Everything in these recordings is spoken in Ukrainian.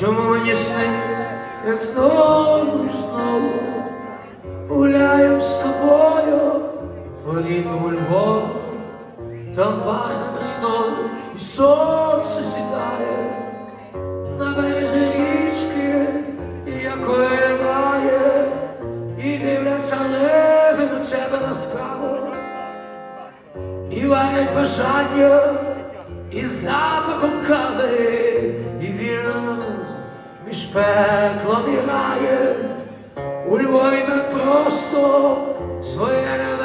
Чому мені сниться, як знову і знову гуляєм з тобою? По рідному Львову, там пахне весною і сонце сідає на березі і бажання і запахом кави, і вільно нас між пеклом і раєм. У Львові так просто своє не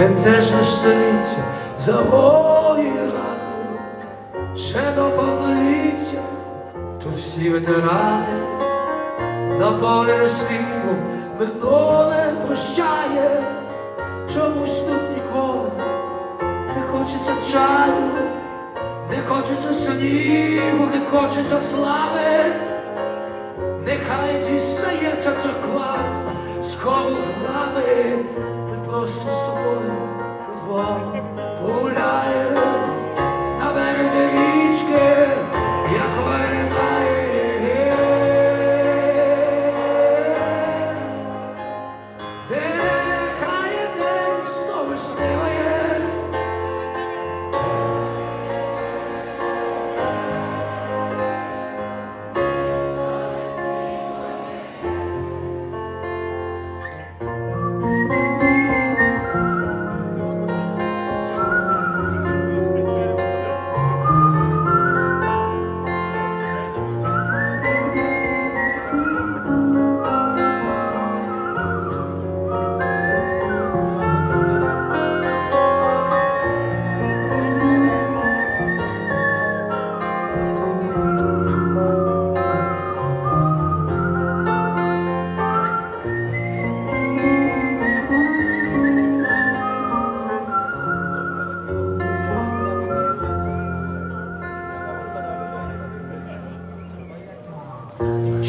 Бентежне століття загоює рану, ще до повноліття, тут всі ветерани, наповнене світлом, минуле прощає, чомусь тут ніколи не хочеться жалю, не хочеться снігу, не хочеться слави, нехай дістається церква з нами, ми просто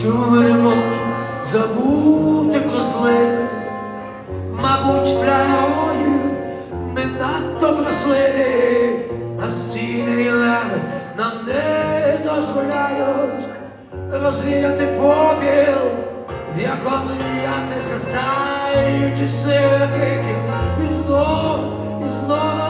Чому ми не можемо забути про зле? Мабуть, для героїв ми надто вразливі, а стіни і леви нам не дозволяють розвіяти попіл, в якому ніяк не згасають і сили пики. І знов, і знов